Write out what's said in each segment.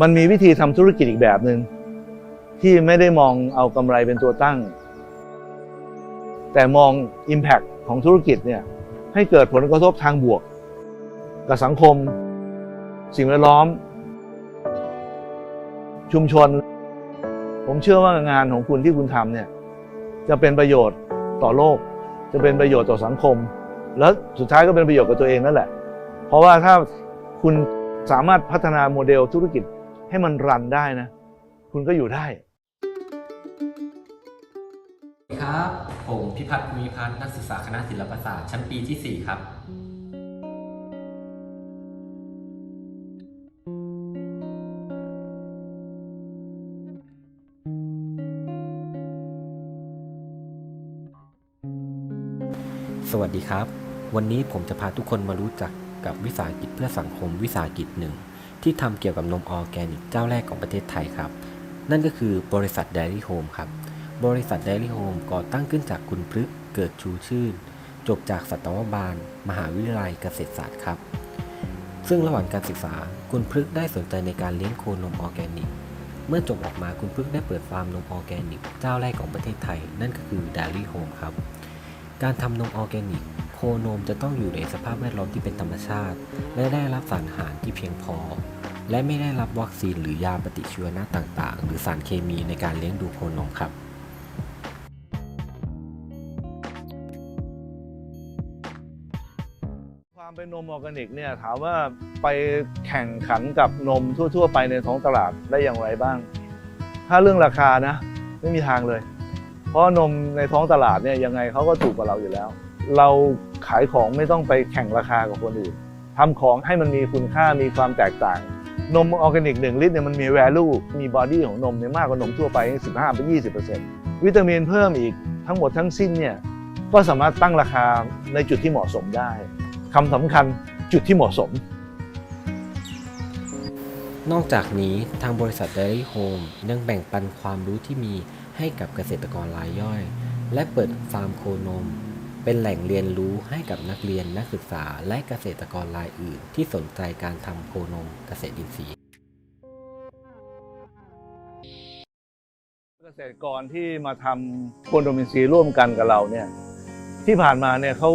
มันมีวิธีทำธุรกิจอีกแบบหนึ่งที่ไม่ได้มองเอากำไรเป็นตัวตั้ง แต่มอง Impact ของธุรกิจเนี่ยให้เกิดผลกระทบทางบวก กับสังคม สิ่งแวดล้อม ชุมชน ผมเชื่อว่างานของคุณที่คุณทำเนี่ยจะเป็นประโยชน์ต่อโลก จะเป็นประโยชน์ต่อสังคม แล้วสุดท้ายก็เป็นประโยชน์กับตัวเองนั่นแหละ เพราะว่าถ้าคุณสามารถพัฒนาโมเดลธุรกิจ ให้มันรันได้นะ คุณก็อยู่ได้สวัสดีครับ ผมพิพัฒน์ภูมิพัฒน์นักศึกษาคณะศิลปศาสตร์ชั้นปีที่ 4 ครับ สวัสดีครับ วันนี้ผมจะพาทุกคนมารู้จักกับวิสาหกิจเพื่อสังคมวิสาหกิจหนึ่ง ที่ทำเกี่ยวกับนมออร์แกนิกเจ้าแรกของประเทศไทยครับ นั่นก็คือบริษัท Dairy Home ครับ บริษัท Dairy Home ก่อตั้งขึ้นจากคุณพฤกษ์เกิดชูชื่น จบจากสัตวบาล มหาวิทยาลัยเกษตรศาสตร์ครับ ซึ่งระหว่างการศึกษาคุณพฤกษ์ได้สนใจในการเลี้ยงโคนมออร์แกนิก เมื่อจบออกมาคุณพฤกษ์ได้เปิดฟาร์มนมออร์แกนิกเจ้าแรกของประเทศไทย นั่นก็คือ Dairy Home ครับ การทำนมออร์แกนิก โคนมจะต้องอยู่ในสภาพแวดล้อมที่เป็นธรรมชาติ และได้รับสารอาหารที่เพียงพอ และไม่ได้รับวัคซีนหรือยาปฏิชีวนะต่างๆ หรือสารเคมีในการเลี้ยงดูโคนมครับความเป็นนมออร์แกนิกเนี่ยถามว่าไปแข่งขันกับนมทั่ว ๆ ไปในท้องตลาดได้อย่างไรบ้าง ถ้าเรื่องราคานะ ไม่มีทางเลย เพราะนมในท้องตลาดเนี่ยยังไงเขาก็ถูกกว่าเราอยู่แล้ว เราายของไม่ต้องไปแข่งราคากับคนอื่นทำของให้มันมีคุณค่ามีความแตกต่าง นมออร์แกนิก 1 ลิตรเนี่ยมันมี value มีบอดี้ของนมเนี่ยมากกว่านมทั่วไป 15เป็น20วิตามินเพิ่มอีกทั้งหมดทั้งสิ้นเนี่ยก็สามารถตั้งราคาในจุดที่เหมาะสมได้คำสำคัญจุดที่เหมาะสม นอกจากนี้ทางบริษัท Dairy Home ยังแบ่งปันความรู้ที่มีให้กับเกษตรกรรายย่อย และเปิดฟาร์มโคนม เป็นแหล่งเรียนรู้ให้กับนักเรียนนักศึกษาและเกษตรกรรายอื่น ที่สนใจการทำโคนมเกษตรอินทรีย์ เกษตรกรที่มาทำโคนโดมินซีย์ร่วมกันกับเราเนี่ยที่ผ่านมาเนี่ยเขา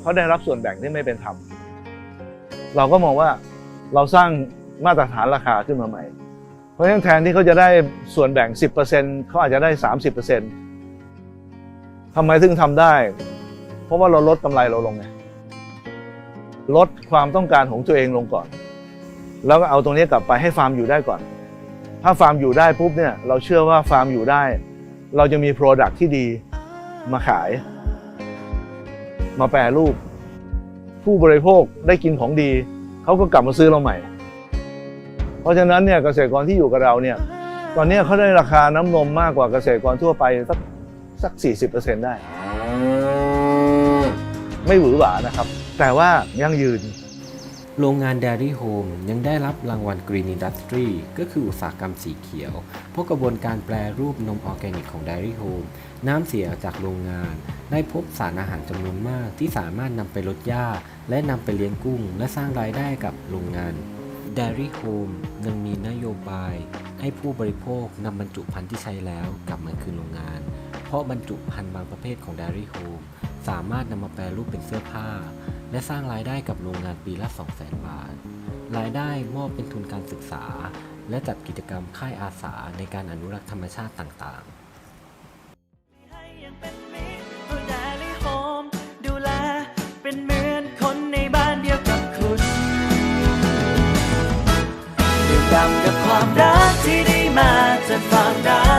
เขาได้รับส่วนแบ่งที่ไม่เป็นธรรมเราก็มองว่าเราสร้างมาตรฐานราคาขึ้นมาใหม่ เพราะฉะนั้นแทนที่เขาจะได้ส่วนแบ่ง 10%เขาอาจจะได้ 30%ทำไมถึงทำได้ เพราะว่าเราลดกำไรเราลงไงลดความต้องการของตัวเองลงก่อน แล้วก็เอาตรงนี้กลับไปให้ฟาร์มอยู่ได้ก่อน ถ้าฟาร์มอยู่ได้ปุ๊บเนี่ยเราเชื่อว่าฟาร์มอยู่ได้ เราจะมี Product ที่ดีมาขาย มาแปรรูป ผู้บริโภคได้กินของดี เขาก็กลับมาซื้อเราใหม่ เพราะฉะนั้นเนี่ยเกษตรกรที่อยู่กับเราเนี่ยตอนนี้เขาได้ราคาน้ำนมมากกว่าเกษตรกรทั่วไปสักสัก40%ได้ ไม่หวือหวานะครับ แต่ว่ายั่งยืน โรงงาน Dairy Home ยังได้รับรางวัล Green Industry ก็คืออุตสาหกรรมสีเขียว เพราะกระบวนการแปรรูปนมออร์แกนิกของ Dairy Home น้ำเสียจากโรงงาน ได้พบสารอาหารจำนวนมากที่สามารถนำไปลดหญ้า และนำไปเลี้ยงกุ้ง และสร้างรายได้กับโรงงาน Dairy Home ยังมีนโยบาย ให้ผู้บริโภคนำบรรจุภัณฑ์ที่ใช้แล้วกลับมาคืนโรงงาน เพราะบรรจุภัณฑ์บางประเภทของ Dairy Home สามารถนำมาแปลรูปเป็นเสื้อผ้า และสร้างรายได้กับโรงงานปีละ 200,000 บาท รายได้มอบเป็นทุนการศึกษา และจัดกิจกรรมค่ายอาสาในการอนุรักษ์ธรรมชาติต่างๆความรักที่ได้มาจากความรั